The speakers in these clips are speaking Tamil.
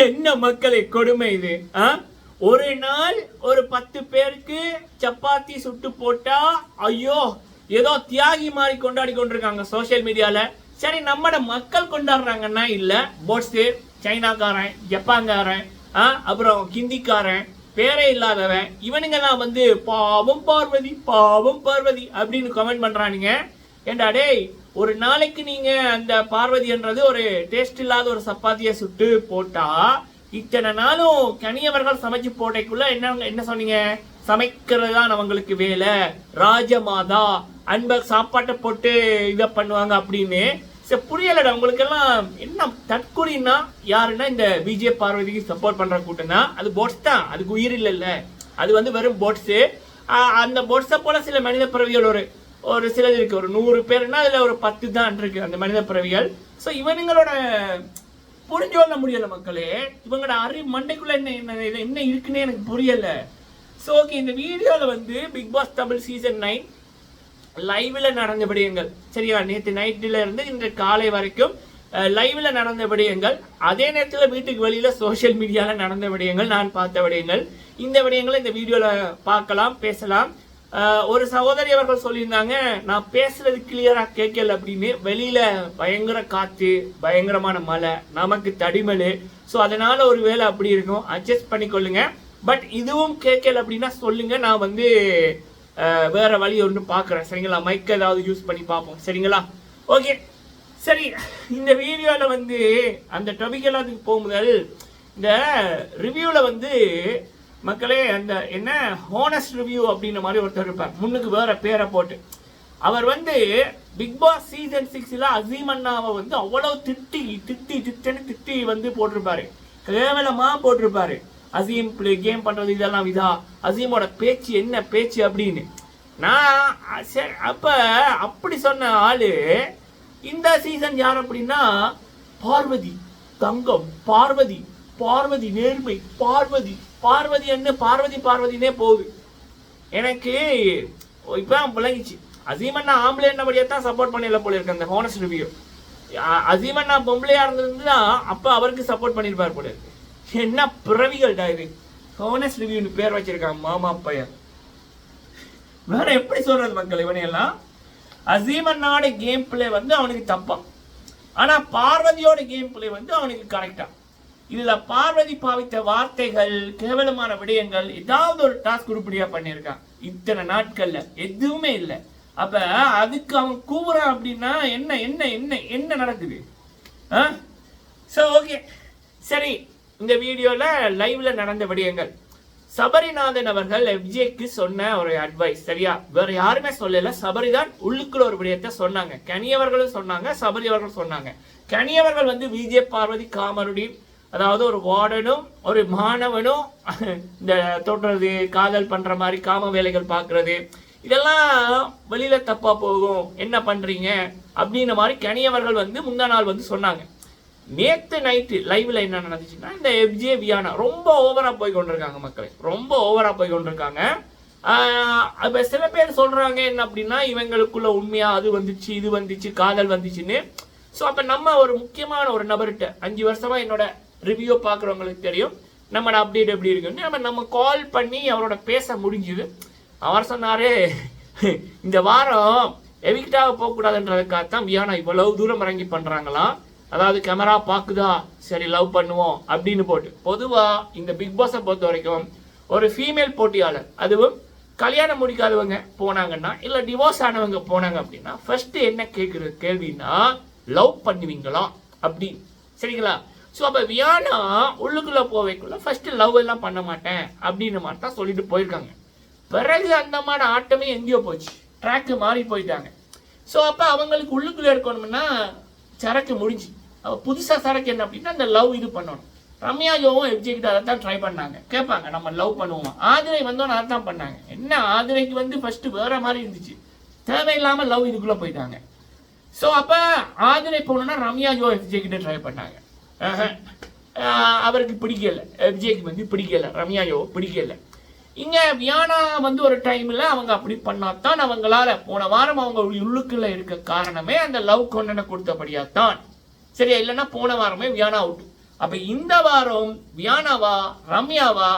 என்ன மக்களை கொடுமை இது ஆ? ஒரு நாள் ஒரு பத்து பேருக்கு சப்பாத்தி சுட்டு போட்டா ஐயோ ஏதோ தியாகி மாதிரி கொண்டாடி கொண்டிருக்காங்க சோஷியல் மீடியால சரி நம்மட மக்கள் கொண்டாடுறாங்கன்னா இல்ல போட்ஸ் சைனாக்காரன் ஜப்பான்காரன் ஆ, அப்புறம் ஹிந்திக்காரன் பேரே இல்லாதவன் இவனுங்கெல்லாம் வந்து பாவம் பார்வதி பாவம் பார்வதி அப்படின்னு கமெண்ட் பண்றானுங்க. ஏண்டா டேய் ஒரு நாளைக்கு நீங்க அந்த பார்வதின்றது ஒரு டேஸ்ட் இல்லாத ஒரு சப்பாத்தியை சுட்டு போட்டா இத்தனை நாளும் கனியவர்கள் சமைச்சு போட்டைக்குள்ள என்ன என்ன சொன்னீங்க? சமைக்கிறது தான் அவங்களுக்கு வேலை. ராஜமாதா அன்ப சாப்பாட்டை போட்டு இதை பண்ணுவாங்க அப்படின்னு. சரி புரியலடா உங்களுக்கு எல்லாம் என்ன தற்கொலைன்னா? யாருன்னா இந்த விஜய பார்வதிக்கு சப்போர்ட் பண்ற கூட்டம் தான் அது போட்ஸ் தான். அதுக்கு உயிர் இல்லைல்ல. அது வந்து வெறும் போட்ஸு அந்த போட்ஸை போல சில மனித பிறவிகள் ஒரு ஒரு சிலது இருக்கு. ஒரு நூறு பேர்னா அதுல ஒரு பத்து தான் இருக்கு அந்த மனித பிறவிகள். ஸோ இவனுங்களோட புரிஞ்சு கொள்ள முடியல மக்களே. இவங்களோட அறி மண்டைக்குள்ள என்ன என்ன என்ன இருக்குன்னே எனக்கு புரியல. ஸோ ஓகே இந்த வீடியோவில் வந்து Bigg Boss Tamil season nine லைவில் நடந்த விடயங்கள். சரியா? நேற்று நைட்டில் இருந்து இன்று காலை வரைக்கும் லைவில் நடந்த விடயங்கள். அதே நேரத்தில் வீட்டுக்கு வெளியில் சோஷியல் மீடியாவில் நடந்த விடயங்கள் நான் பார்த்த விடயங்கள். இந்த விடயங்களை இந்த வீடியோவில் பார்க்கலாம் பேசலாம். ஒரு சகோதரி அவர்கள் சொல்லியிருந்தாங்க நான் பேசுறது கிளியரா கேட்கல அப்படின்னு. வெளியில பயங்கர காத்து பயங்கரமான மழை நமக்கு தடிமலு ஸோ அதனால ஒரு வேலை அப்படி இருக்கும் அட்ஜஸ்ட் பண்ணிக்கொள்ளுங்க. பட் இதுவும் கேட்கல அப்படின்னா சொல்லுங்க. நான் வந்து வேற வழி ஒன்று பார்க்குறேன். சரிங்களா? மைக் ஏதாவது யூஸ் பண்ணி பார்ப்போம். சரிங்களா? ஓகே சரி. இந்த வீடியோவில் வந்து அந்த டாபிக் எல்லாத்துக்கு போகும்போது இந்த ரிவ்யூவில் வந்து மக்களே அந்த என்ன ஹோனஸ்ட் ரிவ்யூ அப்படின்ற மாதிரி ஒருத்தர் இருப்பார். முன்னுக்கு வேற பேரை போட்டு. அவர் வந்து பிக் பாஸ் சீசன் சிக்ஸில் அசீம் அண்ணாவை வந்து அவ்வளோ திட்டி திட்டி திட்டன்னு திட்டி வந்து போட்டிருப்பாரு. கேவலமாக போட்டிருப்பாரு. அசீம் பிளே கேம் பண்ணுறது இதெல்லாம் இதா? அசீமோட பேச்சு என்ன பேச்சு அப்படின்னு. நான் சரி, அப்போ அப்படி சொன்ன ஆள் இந்த சீசன் யார் அப்படின்னா பார்வதி தங்கம் பார்வதி. பார்வதி நேர்மை பார்வதி. பார்வதி என்ன? பார்வதி பார்வதினே போகுது. எனக்கு இப்போ விளங்கிச்சு. அசீமண்ணா ஆம்பளை என்னபடியா தான் சப்போர்ட் பண்ணிடல போல இருக்கு அந்த ரிவியூ ரிவ்யூ அசீமண்ணா பொம்பளையாக இருந்திருந்தா அப்போ அவருக்கு சப்போர்ட் பண்ணியிருப்பார் போல இருக்கு. என்ன பிறவிகள் இது. ஹோனஸ் ரிவ்யூன்னு பேர் வச்சிருக்காங்க மாமா பையன். வேற எப்படி சொல்றது மக்கள் இவனையெல்லாம்? அசீமண்ணாட கேம் பிளே வந்து அவனுக்கு தப்பா ஆனால் பார்வதியோட கேம் பிளே வந்து அவனுக்கு கரெக்டாக இதுல பார்வதி பாவித்த வார்த்தைகள் கேவலமான விடயங்கள் ஏதாவது ஒரு டாஸ்க் உருப்படியா பண்ணியிருக்கான் இத்தனை நாட்கள்ல எதுவுமே இல்லை. அப்ப அதுக்கு அவன் கூவுறான் அப்படின்னா என்ன என்ன என்ன என்ன நடக்குது? ஆ? ஸோ ஓகே சரி இந்த வீடியோல லைவ்ல நடந்த விடயங்கள். சபரிநாதன் அவர்கள் எஃப்ஜேக்கு சொன்ன ஒரு அட்வைஸ் சரியா? வேற யாருமே சொல்லல. சபரி தான் உள்ளுக்குள்ள ஒரு விடயத்தை சொன்னாங்க. கனியவர்களும் சொன்னாங்க சபரி அவர்கள் சொன்னாங்க. கனியவர்கள் வந்து விஜய் பார்வதி காமருடி அதாவது ஒரு வார்டனும் ஒரு மாணவனும் இந்த தொடுறது காதல் பண்ற மாதிரி காம வேலைகள் பார்க்கறது இதெல்லாம் வெளியில தப்பா போகும். என்ன பண்றீங்க? அப்படின்ற மாதிரி கனியவர்கள் வந்து முந்தா நாள் வந்து சொன்னாங்க. நேற்று நைட்டு லைவ்ல என்ன நடந்துச்சுன்னா இந்த எஃப்ஜே வியானா ரொம்ப ஓவரா போய் கொண்டிருக்காங்க மக்களை. ரொம்ப ஓவரா போய் கொண்டிருக்காங்க. இப்போ சில பேர் சொல்றாங்க என்ன அப்படின்னா இவங்களுக்குள்ள உண்மையா அது வந்துச்சு இது வந்துச்சு காதல் வந்துச்சுன்னு. ஸோ அப்போ நம்ம ஒரு முக்கியமான ஒரு நபர்கிட்ட அஞ்சு வருஷமா என்னோட ரிவ்யூ பார்க்குறவங்களுக்கு தெரியும். நம்மளோட அப்டேட் எப்படி இருக்குன்னு நம்ம நம்ம கால் பண்ணி அவரோட பேச முடிஞ்சுது. அவர் சொன்னார் இந்த வாரம் எவிக்டாக போகக்கூடாதுன்றதுக்காகத்தான் வியானா இவ்வளவு தூரம் இறங்கி பண்ணுறாங்களாம் அதாவது கேமரா பார்க்குதா? சரி லவ் பண்ணுவோம் அப்படின்னு போட்டு. பொதுவாக இந்த பிக் பாஸை பொறுத்த வரைக்கும் ஒரு ஃபீமேல் போட்டியாளர் அதுவும் கல்யாணம் முடிக்காதவங்க போனாங்கன்னா இல்லை டிவோர்ஸ் ஆனவங்க போனாங்க அப்படின்னா ஃபர்ஸ்ட் என்ன கேட்குற கேள்வின்னா லவ் பண்ணுவீங்களா? அப்படின்னு சரிங்களா? ஸோ அப்போ வியானா உள்ளுக்குள்ளே போவைக்குள்ள ஃபஸ்ட்டு லவ் எல்லாம் பண்ண மாட்டேன் அப்படின்ற மாதிரி தான் சொல்லிட்டு போயிருக்காங்க. பிறகு அந்த மாதிரி ஆட்டமே எங்கேயோ போச்சு. ட்ராக்கு மாறி போயிட்டாங்க. ஸோ அப்போ அவங்களுக்கு உள்ளுக்குள்ளே இருக்கணும்னா சரக்கு முடிஞ்சு. அப்போ புதுசாக சரக்கு என்ன அப்படின்னா அந்த லவ் இது பண்ணணும். ரம்யா ஜோவும் எப்ஜெக்ட் அதை தான் ட்ரை பண்ணாங்க. கேட்பாங்க நம்ம லவ் பண்ணுவோம்? ஆதிரை வந்தோன்னு அதை தான் பண்ணாங்க. என்ன ஆதிரைக்கு வந்து ஃபஸ்ட்டு வேற மாதிரி இருந்துச்சு. தேவையில்லாமல் லவ் இதுக்குள்ளே போயிட்டாங்க. ஸோ அப்போ ஆதிரை போகணுன்னா ரம்யா ஜோ எஃப்ஜே ட்ரை பண்ணாங்க. அவருக்கு பிடிக்கல. விஜய்க்கு வந்து பிடிக்கல. ரம்யா பிடிக்கலை. பிடிக்கல வியானா வந்து ஒரு டைமில் அவங்க அப்படி பண்ணாதான் அவங்களால போன வாரம் அவங்க உள்ளுக்குள்ள இருக்க காரணமே அந்த லவ் கொண்டனை கொடுத்தபடியாக தான் சரியா? இல்லைன்னா போன வாரமே வியானா அவுட் அப்போ இந்த வாரம் வியானாவா ரம்யாவா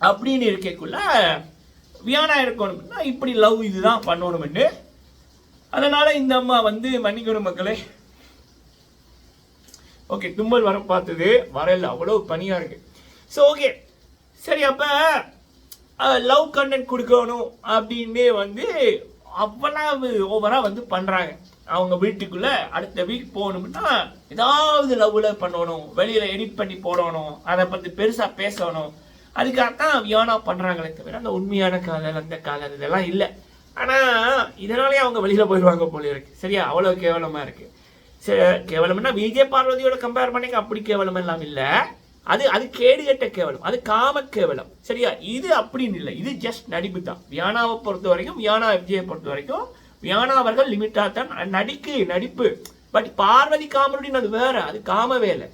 அப்படின்னு இருக்கக்குள்ள வியானா இருக்கணும்னா இப்படி லவ் இதுதான் பண்ணணும்னு. அதனால இந்த அம்மா வந்து மன்னிக்கணும் மக்களே. ஓகே தும்மல் வர பார்த்தது. வரல அவ்வளோ பனியாக இருக்கு. ஸோ ஓகே சரி அப்போ லவ் கண்டென்ட் கொடுக்கணும் அப்படின்னு வந்து அவ்வளவு ஓவராக வந்து பண்ணுறாங்க அவங்க வீட்டுக்குள்ளே அடுத்த வீக் போகணும்னா ஏதாவது லவ்வில் பண்ணணும் வெளியில் எடிட் பண்ணி போடணும் அதை பற்றி பெருசாக பேசணும். அதுக்காகத்தான் வியானா பண்ணுறாங்களே தவிர அந்த உண்மையான காதல் அந்த காதல் இதெல்லாம் இல்லை. ஆனால் இதனாலே அவங்க வெளியில் போயிடுவாங்க போல இருக்கு. சரியா? அவ்வளோ கேவலமாக இருக்குது கேவலம்னா விஜய் பார்வதியோட கம்பேர் பண்ணிக்க அப்படி கேவலம் எல்லாம் இல்லை. அது அது கேடு கட்ட கேவலம் அது காம கேவலம். சரியா? இது அப்படின்னு இல்லை. இது ஜஸ்ட் நடிப்பு தான் வியானாவை பொறுத்த வரைக்கும் வியானா விஜயை பொறுத்த வரைக்கும் வியானா அவர்கள் லிமிட்டாக தான் நடிக்கு நடிப்பு. பட் பார்வதி காமெடின்னு அது வேற. அது காம வேலை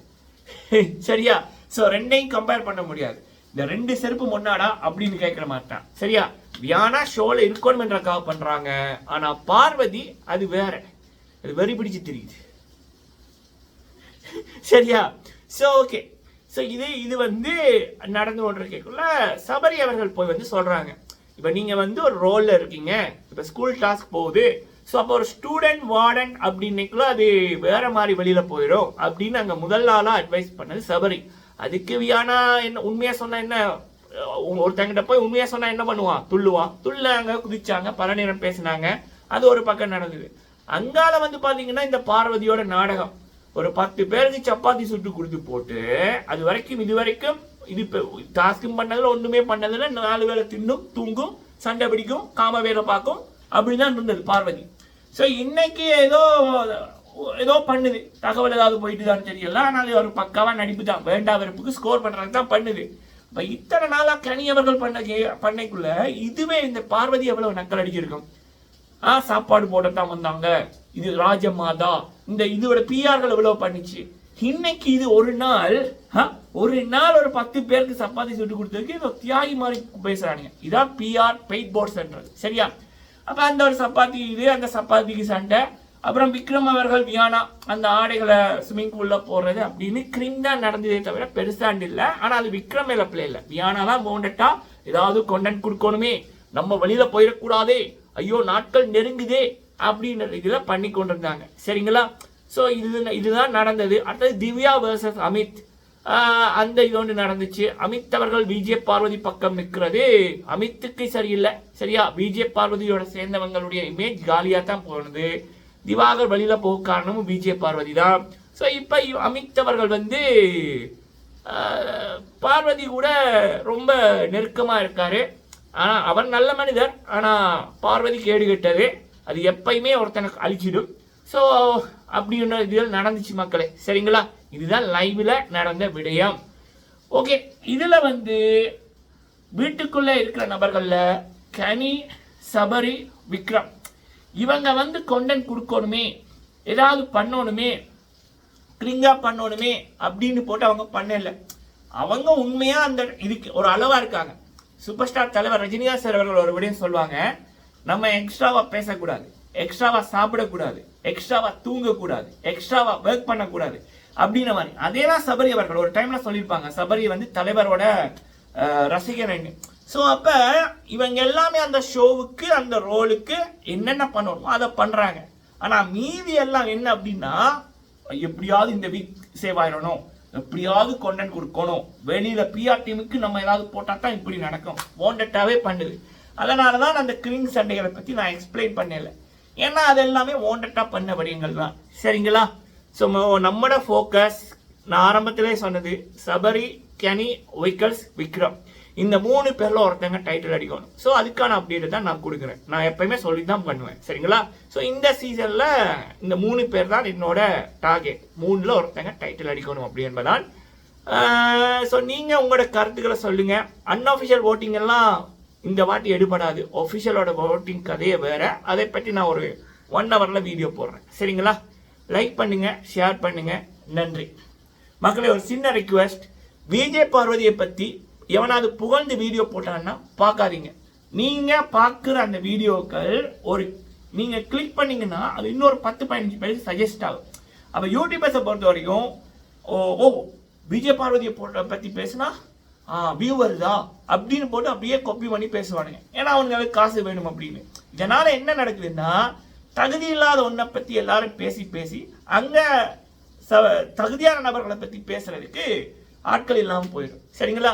சரியா? ஸோ ரெண்டையும் கம்பேர் பண்ண முடியாது. இந்த ரெண்டு செருப்பு முன்னாடா அப்படின்னு கேட்கிற மாட்டான் சரியா? வியானா ஷோல இருக்கணும் என்றக்காக பண்றாங்க. ஆனா பார்வதி அது வேற. அது வெறி பிடிச்சு தெரியுது. சரியா? ஸோ ஓகே ஸோ இது இது வந்து நடந்து கொண்டிருக்கக்குள்ள சபரி அவர்கள் போய் வந்து சொல்கிறாங்க இப்போ நீங்கள் வந்து ஒரு ரோலில் இருக்கீங்க. இப்போ ஸ்கூல் டாஸ்க் போகுது. ஸோ அப்போ ஒரு ஸ்டூடெண்ட் வார்டன் அப்படின்னைக்குள்ள அது வேற மாதிரி வெளியில் போயிடும் அப்படின்னு அங்கே முதல் நாளாக அட்வைஸ் பண்ணது சபரி. அதுக்கு வியானா என்ன உண்மையாக சொன்னால் என்ன? ஒருத்தங்கிட்ட போய் உண்மையாக சொன்னால் என்ன பண்ணுவான் துள்ளுவான் துள்ளாங்க குதிச்சாங்க. பல நேரம் பேசினாங்க. அது ஒரு பக்கம் நடந்தது. அங்கால வந்து பார்த்தீங்கன்னா இந்த பார்வதியோட நாடகம். ஒரு பத்து பேருக்கு சப்பாத்தி சுட்டு கொடுத்து போட்டு அது வரைக்கும் இது வரைக்கும் இது டாஸ்க்கும் பண்ணதில் ஒன்றுமே பண்ணதுல நாலு வேளை தின்னும் தூங்கும் சண்டை பிடிக்கும் காம வேலை பார்க்கும். அப்படிதான் இருந்தது பார்வதி. ஸோ இன்னைக்கு ஏதோ ஏதோ பண்ணுது. தகவல் ஏதாவது போயிட்டுதான் தெரியல. ஆனால் ஒரு பக்காவாக நடிப்பு தான் வேண்டா வெறுப்புக்கு ஸ்கோர் பண்ணுறது தான் பண்ணுது. இப்போ இத்தனை நாளாக கனியவர்கள் பண்ண கே- பண்ணைக்குள்ள இதுவே இந்த பார்வதி எவ்வளவு நக்கல் அடிச்சிருக்கும்? ஆ சாப்பாடு போடத்தான் வந்தாங்க. இது ராஜமாதா. இந்த இதோட பிஆர்கள் எவ்வளோ பண்ணிச்சு? இன்னைக்கு இது ஒரு நாள் ஒரு நாள் ஒரு பத்து பேருக்கு சப்பாத்தி சுட்டு கொடுத்ததுக்கு இதோ தியாகி மாதிரி பேசுறானுங்க. இதான் பிஆர் பெயிட் போர்ட்ஸ்ன்றது சரியா? அப்ப அந்த ஒரு சப்பாத்தி இது அந்த சப்பாத்திக்கு சண்டை. அப்புறம் விக்ரம் அவர்கள் வியானா அந்த ஆடைகளை ஸ்விம்மிங் பூல்ல போடுறது அப்படின்னு கிரிம் தான் நடந்ததே தவிர பெருசாண்டு இல்லை. ஆனா அது விக்ரம் இழப்பில் பிள்ளை வியானா தான் போண்டட்டா ஏதாவது கொண்டன்ட் கொடுக்கணுமே. நம்ம வெளியில போயிடக்கூடாதே ஐயோ நாட்கள் நெருங்குதே. அப்படின்ற இதில் பண்ணி கொண்டிருந்தாங்க. சரிங்களா? ஸோ இது இதுதான் நடந்தது. அடுத்தது திவ்யா வர்சஸ் அமித். அந்த இது ஒன்று நடந்துச்சு. அமித் அவர்கள் விஜய் பார்வதி பக்கம் நிற்கிறது. அமித்துக்கு சரியில்லை. சரியா? விஜய் பார்வதியோட சேர்ந்தவங்களுடைய இமேஜ் காலியாக தான் போனது. திவாகர் வழியில் போக காரணமும் விஜய் பார்வதி தான். ஸோ இப்போ அமித் அவர்கள் வந்து பார்வதி கூட ரொம்ப நெருக்கமாக இருக்காரு. ஆனால் அவர் நல்ல மனிதர். ஆனால் பார்வதி கேடு கெட்டது அது எப்பயுமே ஒருத்தனுக்கு அழிச்சிடும். ஸோ அப்படின்ற இதில் நடந்துச்சு மக்களே. சரிங்களா? இதுதான் லைவில் நடந்த விடயம். ஓகே இதில் வந்து வீட்டுக்குள்ளே இருக்கிற நபர்களில் கனி சபரி விக்ரம் இவங்க வந்து கொண்டன் கொடுக்கணுமே ஏதாவது பண்ணணுமே கிளிங்கா பண்ணணுமே அப்படின்னு போட்டு அவங்க பண்ணல. அவங்க உண்மையாக அந்த இதுக்கு ஒரு அளவாக இருக்காங்க. சூப்பர் ஸ்டார் தலைவர் ரஜினிகாந்த் சார் அவர்கள் ஒரு விடயம் சொல்லுவாங்க. நம்ம எக்ஸ்ட்ராவா பேசக்கூடாது. எக்ஸ்ட்ராவா சாப்பிடக்கூடாது. எக்ஸ்ட்ராவா தூங்கக்கூடாது. எக்ஸ்ட்ராவா ஒர்க் பண்ணக்கூடாது. அப்படின்ற மாதிரி. அதே தான் சபரி அவர்கள். ஒரு டைம்ல சொல்லியிருப்பாங்க. சபரி வந்து தலைவரோட அஹ், ஸோ அப்போ இவங்க எல்லாமே அந்த ஷோவுக்கு அந்த ரோலுக்கு என்னென்ன பண்ணணுமோ அதை பண்ணுறாங்க ஆனால் மீதி எல்லாம் என்ன அப்படின்னா எப்படியாவது இந்த வீக் சேவ் ஆயிடணும். எப்படியாவது கொண்டன்ட் கொடுக்கணும். வெளியில் பிஆர் டீமுக்கு நம்ம ஏதாவது போட்டால் தான் இப்படி நடக்கும். வாண்டட்டாகவே பண்ணுது. அதனால தான் அந்த கிளிங் சண்டைகளை பற்றி நான் எக்ஸ்பிளைன் பண்ணலை. ஏன்னா அது எல்லாமே ஓண்டட்டாக பண்ண வடிவங்கள் தான். சரிங்களா? ஸோ நம்மளோட ஃபோக்கஸ் நான் ஆரம்பத்திலே சொன்னது சபரி கனி வெஹிக்கல்ஸ் விக்ரம். இந்த மூணு பேரில் ஒருத்தங்க டைட்டில் அடிக்கணும். ஸோ அதுக்கான அப்டேட் தான் நான் கொடுக்குறேன். நான் எப்பயுமே சொல்லி தான் பண்ணுவேன். சரிங்களா? ஸோ இந்த சீசனில் இந்த மூணு பேர் தான் என்னோட டார்கெட் மூணில் ஒருத்தங்க டைட்டில் அடிக்கணும் அப்படி என்பதால் ஸோ நீங்கள் உங்களோட கருத்துக்களை சொல்லுங்கள் அன்அஃபிஷியல் ஓட்டிங் எல்லாம் இந்த வாட்டி எடுபடாது. ஒஃபிஷியலோட ஓட்டிங் கதையை வேறு. அதை பற்றி நான் ஒரு ஒன் ஹவரில் வீடியோ போடுறேன். சரிங்களா? லைக் பண்ணுங்கள் ஷேர் பண்ணுங்கள் நன்றி. மக்களே ஒரு சின்ன ரிக்வெஸ்ட் விஜய் பார்வதியை பற்றி எவனாவது புகழ்ந்து வீடியோ போட்டாங்கன்னா பார்க்காதீங்க. நீங்கள் பார்க்குற அந்த வீடியோக்கள் ஒரு நீங்கள் கிளிக் பண்ணிங்கன்னா அது இன்னொரு பத்து பதினஞ்சு பேருக்கு சஜஸ்ட் ஆகும். அப்போ யூடியூபர்ஸை பொறுத்த வரைக்கும் ஓ ஓ விஜய் பார்வதியை போட்ட பற்றி பேசினா வியூ வருதா? அப்படின்னு போட்டு அப்படியே கொப்பி பண்ணி பேசுவானுங்க. ஏன்னா அவங்களுக்கு காசு வேணும் அப்படின்னு. இதனால் என்ன நடக்குதுன்னா தகுதி இல்லாத ஒன்றை பற்றி எல்லாரும் பேசி பேசி அங்கே ச தகுதியான நபர்களை பற்றி பேசுறதுக்கு ஆட்கள் இல்லாமல் போயிடும். சரிங்களா?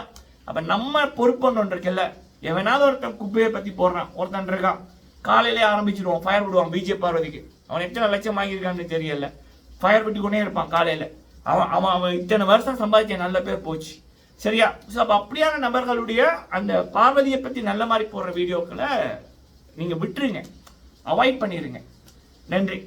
அப்போ நம்ம பொறுப்புன்னு ஒன்று இருக்குல்ல. எவனாவது ஒருத்தன் குப்பையை பற்றி போடுறான் ஒருத்தன் இருக்கான். காலையிலே ஆரம்பிச்சிடுவான் ஃபயர் விடுவான் பிஜே பார்வதிக்கு. அவன் எத்தனை லட்சம் வாங்கியிருக்கான்னு தெரியல. ஃபயர் விட்டு கொண்டே இருப்பான் காலையில். அவன் அவன் அவன் இத்தனை வருஷம் சம்பாதிச்ச நல்ல பேர் போச்சு. சரியா? ஸோ அப்போ அப்படியான நபர்களுடைய அந்த பார்வதியை பற்றி நல்ல மாதிரி போடுற வீடியோக்களை நீங்கள் விட்டுருங்க. அவாய்ட் பண்ணிடுங்க நன்றி.